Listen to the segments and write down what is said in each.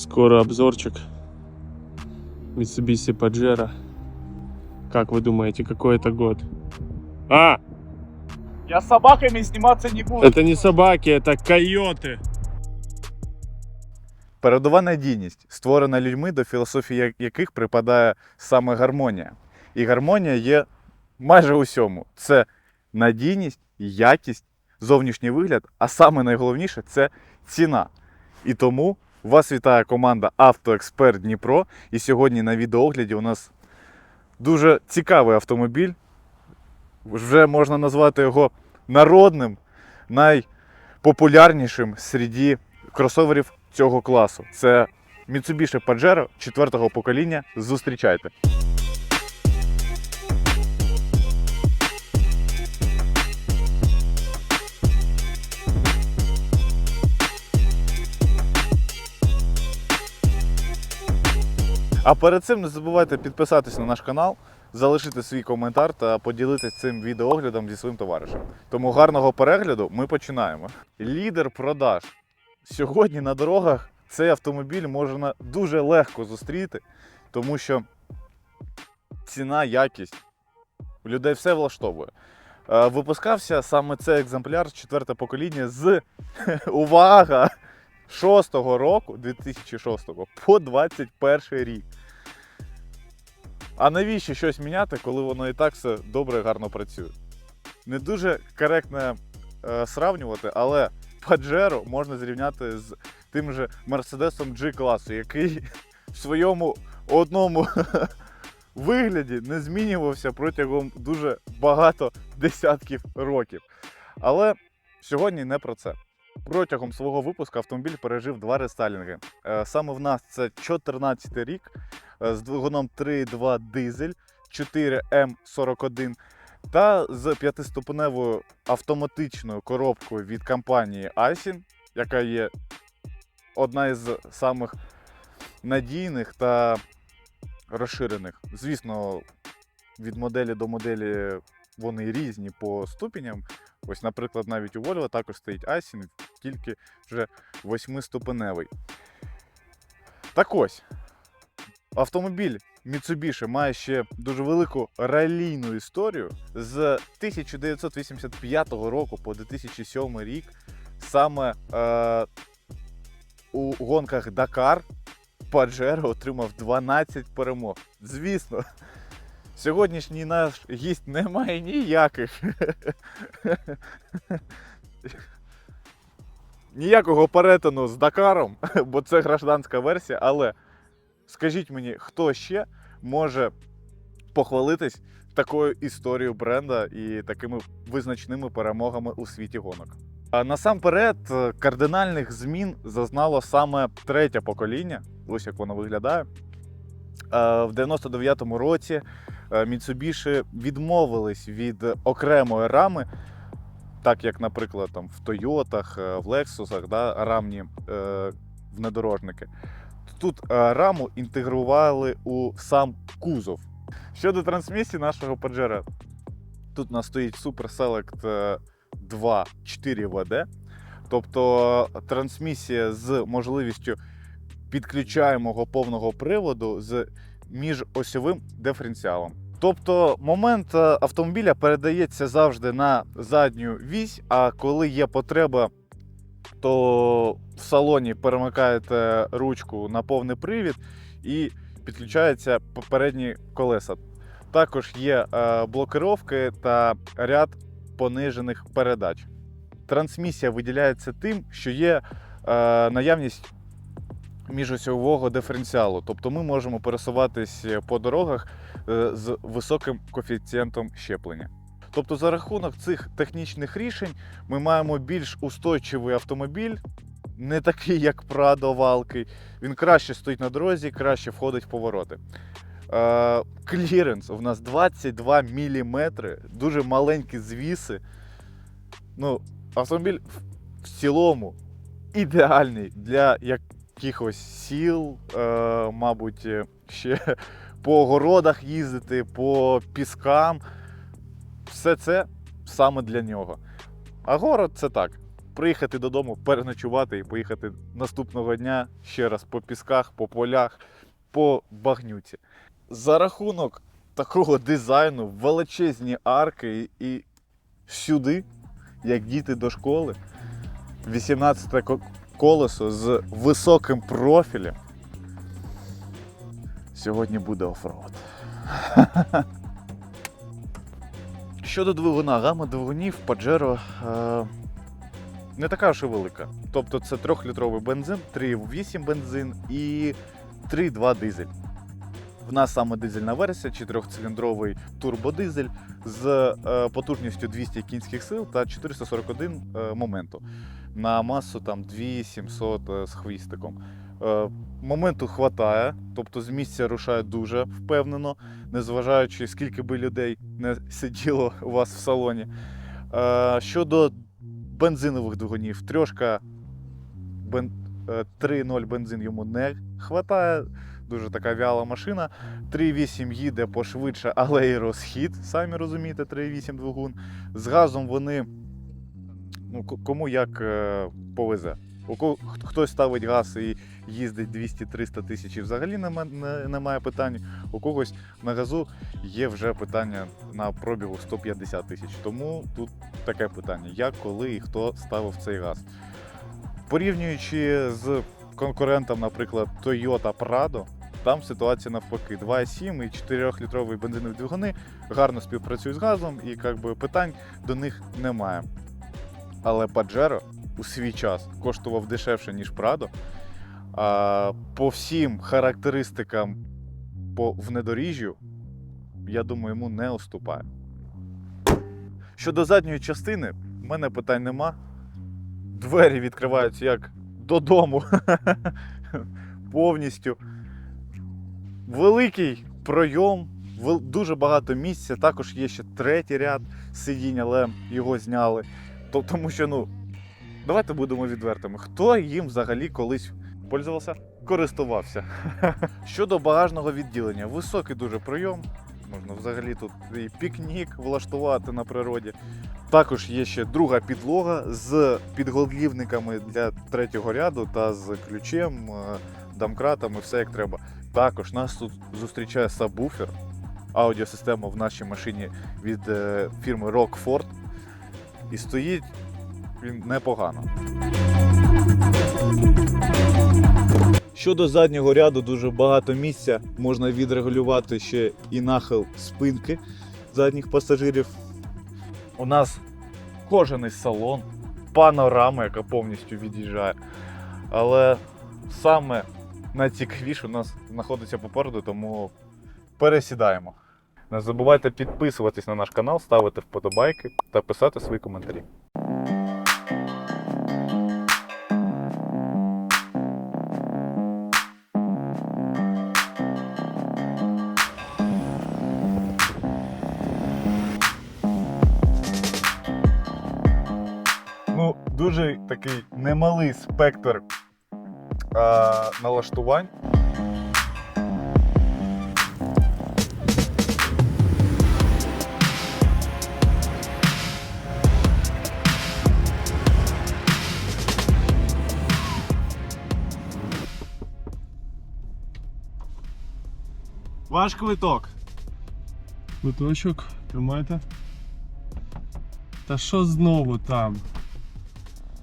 Скоро обзорчик. Mitsubishi Pajero. Как вы думаете, какой это год? А, Я с собаками сниматься не буду. это не собаки, это койоты. Передова надійність, створена людьми, до філософії я- яких припадає саме гармонія. І гармонія є майже у всьому. Це надійність, якість, зовнішній вигляд, а саме найголовніше це ціна. І тому вас вітає команда Автоексперт Дніпро. І сьогодні на відеоогляді у нас дуже цікавий автомобіль. Вже можна назвати його народним, найпопулярнішим серед кросоверів цього класу. Це Mitsubishi Pajero четвертого покоління. Зустрічайте. А перед цим не забувайте підписатись на наш канал, залишити свій коментар та поділитися цим відеоглядом зі своїм товаришем. Тому гарного перегляду ми починаємо. Лідер продаж Сьогодні на дорогах цей автомобіль можна дуже легко зустріти, тому що ціна, якість людей все влаштовує. Е, Випускався саме цей екземпляр четверте покоління з увага! 6-го року, 2006 по 21 рік. А навіщо щось міняти, коли воно і так все добре і гарно працює? Не дуже коректно е, сравнювати, але Pajero можна зрівняти з тим же Мерседесом G-класу, який в своєму одному вигляді не змінювався протягом дуже багато десятків років. Але сьогодні не про це. Протягом свого випуску автомобіль пережив два рестайлінги. Е, Саме в нас це 14 рік е, з двигуном 3.2 дизель 4М41 та з п'ятиступеневою автоматичною коробкою від компанії Aisin, яка є одна із самих надійних та розширених. Звісно, від моделі до моделі вони різні по ступеням. Ось, наприклад, навіть у Volvo також стоїть Aisin, тільки вже восьмиступеневий. Так ось, автомобіль Mitsubishi має ще дуже велику ралійну історію. З 1985 року по 2007 рік саме е, у гонках Дакар Pajero отримав 12 перемог. Звісно, сьогоднішній наш гість не має ніяких. Ніякого перетину з Дакаром, бо це гражданська версія, але скажіть мені, хто ще може похвалитись такою історією бренда і такими визначними перемогами у світі гонок? А насамперед, кардинальних змін зазнало саме третє покоління. Ось як воно виглядає. В 99-му році Mitsubishi відмовились від окремої рами, так як, наприклад, там в Тойотах, е, в Лексусах, да, рамні е, внедорожники. Тут е, раму інтегрували у сам кузов. Щодо трансмісії нашого Pajero, тут у нас стоїть Super Select е, 2 4 ВД. Тобто е, трансмісія з можливістю підключаємого повного приводу з міжосьовим диференціалом. Тобто момент е, автомобіля передається завжди на задню вісь, а коли є потреба, то в салоні перемикаєте ручку на повний привід і підключаються попередні колеса. Також є е, блокировки та ряд понижених передач. Трансмісія виділяється тим, що є е, наявність міжосьового диференціалу. Тобто ми можемо пересуватись по дорогах е, з високим коефіцієнтом щеплення. Тобто, за рахунок цих технічних рішень ми маємо більш устойчивий автомобіль, не такий, як Pradо валкий. Він краще стоїть на дорозі, краще входить в повороти. Е, Кліренс у нас 22 мм, дуже маленькі звіси. Ну, автомобіль в- цілому ідеальний для якихось сіл, е, мабуть, е, ще по городах їздити, по піскам. Все це саме для нього. А город це так. приїхати додому, переночувати і поїхати наступного дня ще раз по пісках, по полях, по багнюці. За рахунок такого дизайну, величезні арки і, сюди, як діти до школи, 18 ко- колесо з високим профілем. Сьогодні буде оффроуд. Щодо двигуна, гама двигунів Pajero е, не така ж і велика. Тобто це 3-літровий бензин, 3,8 бензин і 3,2 дизель. В нас саме дизельна версія, 4-циліндровий турбодизель з е, потужністю 200 кінських сил та 441 е, моменту на масу там 2700 е, з хвістиком. Е, моменту хватає, тобто з місця рушає дуже впевнено, незважаючи скільки би людей не сиділо у вас в салоні. Е, щодо бензинових двигунів, трьошка бен, е, 3.0 бензин йому не хватає. Дуже така вяла машина. 3.8 їде пошвидше, але і розхід, самі розумієте, 3.8 двигун. З газом вони ну, кому як е, повезе. У ко- хт- хтось ставить газ і їздить 200-300 тисяч і взагалі нема, немає питань. У когось на газу є вже питання на пробігу 150 тисяч. Тому тут таке питання: як, коли і хто ставив цей газ. Порівнюючи з конкурентом, наприклад, Toyota Prado, там ситуація навпаки. 2,7 і 4-літрові бензинові двигуни гарно співпрацюють з газом, і як би, питань до них немає. Але Pajero у свій час коштував дешевше, ніж. А по всім характеристикам по внедоріжжю, я думаю, йому не уступає. Щодо задньої частини, в мене питань нема. Двері відкриваються як додому. Повністю. Великий пройом, дуже багато місця. Також є ще третій ряд сидінь, але його зняли. То- Тому що, ну, давайте будемо відвертими. Хто їм взагалі колись пользувався? Користувався. Щодо багажного відділення, високий дуже прийом. Можна взагалі тут і пікнік влаштувати на природі. Також є ще друга підлога з підголівниками для третього ряду та з ключем, е, домкратами, все як треба. Також нас тут зустрічає сабвуфер, аудіосистема в нашій машині від е, фірми Rockford. І стоїть він непогано. Щодо заднього ряду, дуже багато місця. Можна відрегулювати ще і нахил спинки задніх пасажирів. У нас кожаний салон, панорама, яка повністю від'їжджає. Але саме найцікавіше у нас знаходиться попереду, тому пересідаємо. Не забувайте підписуватись на наш канал, ставити вподобайки та писати свої коментарі. Ну, дуже такий немалий спектр а, налаштувань. Ваш квиток. Квиточок, тримайте. Та що знову там?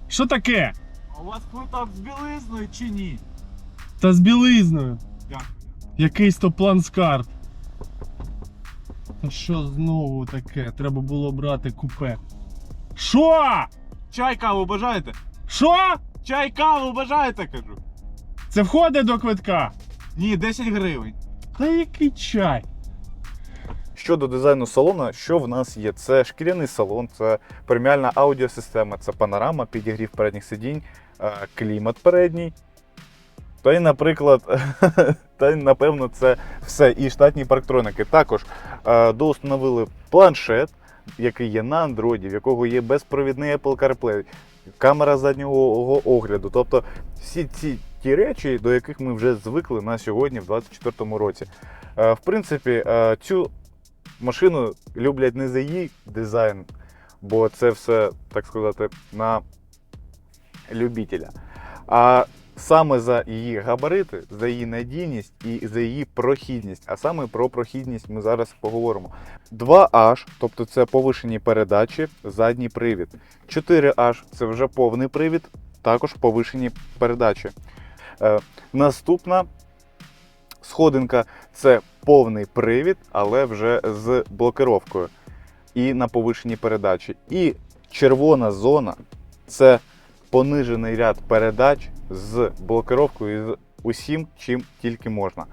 Що таке? А у вас квиток з білизною чи ні? Та з білизною. Дякую. Якийсь то план з. Та що знову таке? Треба було брати купе. Що? Чай каву бажаєте? Що? Чай каву бажаєте, кажу. Це входить до квитка? Ні, 10 гривень. Та який чай? Щодо дизайну салону, що в нас є? Це шкіряний салон, це преміальна аудіосистема, це панорама, підігрів передніх сидінь, е, клімат передній. Та й, наприклад, та й, напевно, це все. І штатні парктроники. Також е, доустановили планшет, який є на Android, в якого є безпровідний Apple CarPlay, камера заднього огляду. Тобто всі ці ті речі, до яких ми вже звикли на сьогодні, в 2024 році. Е, В принципі, е, цю машину люблять не за її дизайн, бо це все, так сказати, на любителя. А саме за її габарити, за її надійність і за її прохідність. А саме про прохідність ми зараз поговоримо. 2H, тобто це повишені передачі, задній привід. 4H це вже повний привід, також повишені передачі. Е, наступна сходинка це повний привід, але вже з блокировкою і на повишеній передачі. І червона зона це понижений ряд передач з блокировкою і з усім, чим тільки можна.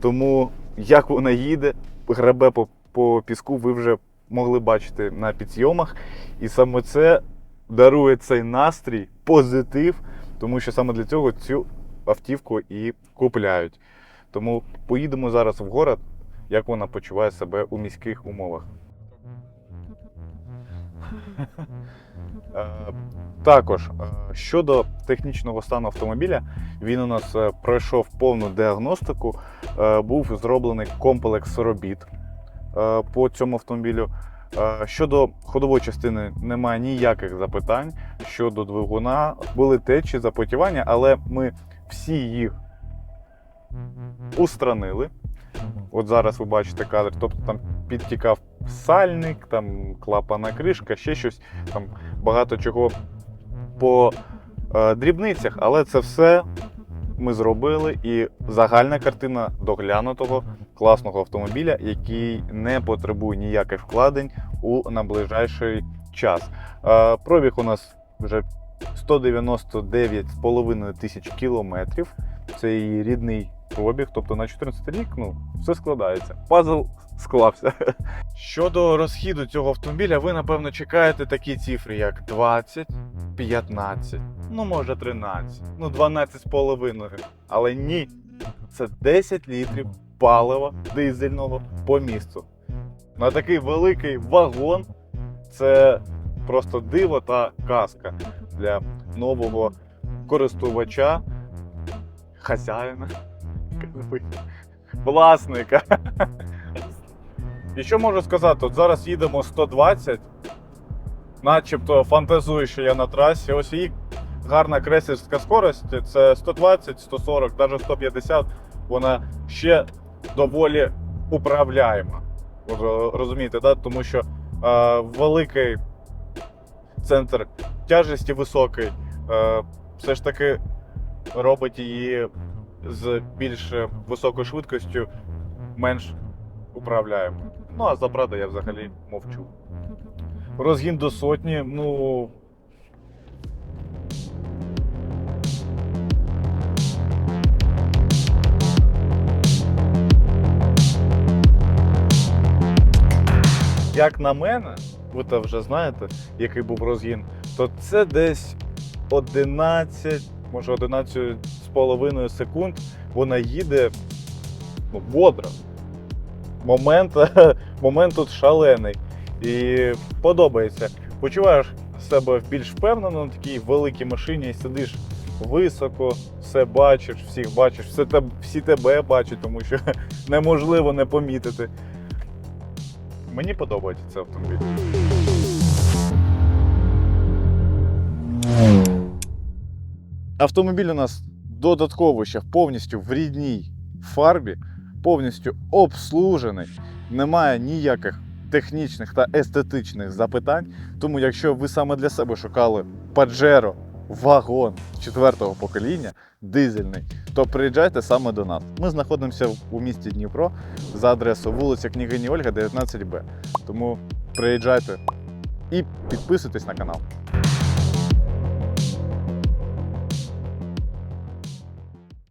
Тому як вона їде, гребе по, по піску, ви вже могли бачити на підйомах. І саме це дарує цей настрій, позитив, тому що саме для цього цю автівку і купляють. Тому поїдемо зараз в город, як вона почуває себе у міських умовах. Е, Також е, щодо технічного стану автомобіля, він у нас е, пройшов повну діагностику. Був зроблений комплекс робіт по цьому автомобілю. Щодо ходової частини немає ніяких запитань. Щодо двигуна були течі, запотівання, але ми всі їх устранили. От зараз ви бачите кадр, тобто там підтікав сальник, там клапана кришка, ще щось, там багато чого по е, дрібницях, але це все ми зробили. І загальна картина доглянутого класного автомобіля, який не потребує ніяких вкладень у наближайший час. Е, пробіг у нас вже 199,5 тисяч кілометрів. Це її рідний пробіг, тобто на 14 рік ну, все складається. Пазл склався. Щодо розхіду цього автомобіля, ви напевно чекаєте такі цифри, як 20, 15, ну може 13, ну 12 з половиною. Але ні, це 10 літрів палива дизельного по місту. На такий великий вагон це просто диво та казка для нового користувача, хазяїна, власника. І що можу сказати? От зараз їдемо 120, начебто фантазую, що я на трасі. Ось її гарна крейсерська скорость це 120, 140, навіть 150. Вона ще доволі управляєма. Е, Розумієте, да? тому що е, великий центр тяжесті високий, е, все ж таки робить її з більш високою швидкістю менш управляємо. Ну а за брата я взагалі мовчу. Розгін до сотні, ну. Як на мене, ви то вже знаєте, який був розгін, то це десь 11, може 11 з половиною секунд вона їде ну, бодро. Момент, момент тут шалений. І подобається. Почуваєш себе більш впевнено на такій великій машині, сидиш високо, все бачиш, всіх бачиш, все те, всі тебе бачать, тому що неможливо не помітити. Мені подобається цей автомобіль. Автомобіль у нас додатково ще повністю в рідній фарбі, повністю обслужений, немає ніяких технічних та естетичних запитань. Тому, якщо ви саме для себе шукали Pajero вагон четвертого покоління, дизельний, то приїжджайте саме до нас. Ми знаходимося у місті Дніпро за адресою вулиця Княгині Ольга, 19Б. Тому приїжджайте і підписуйтесь на канал.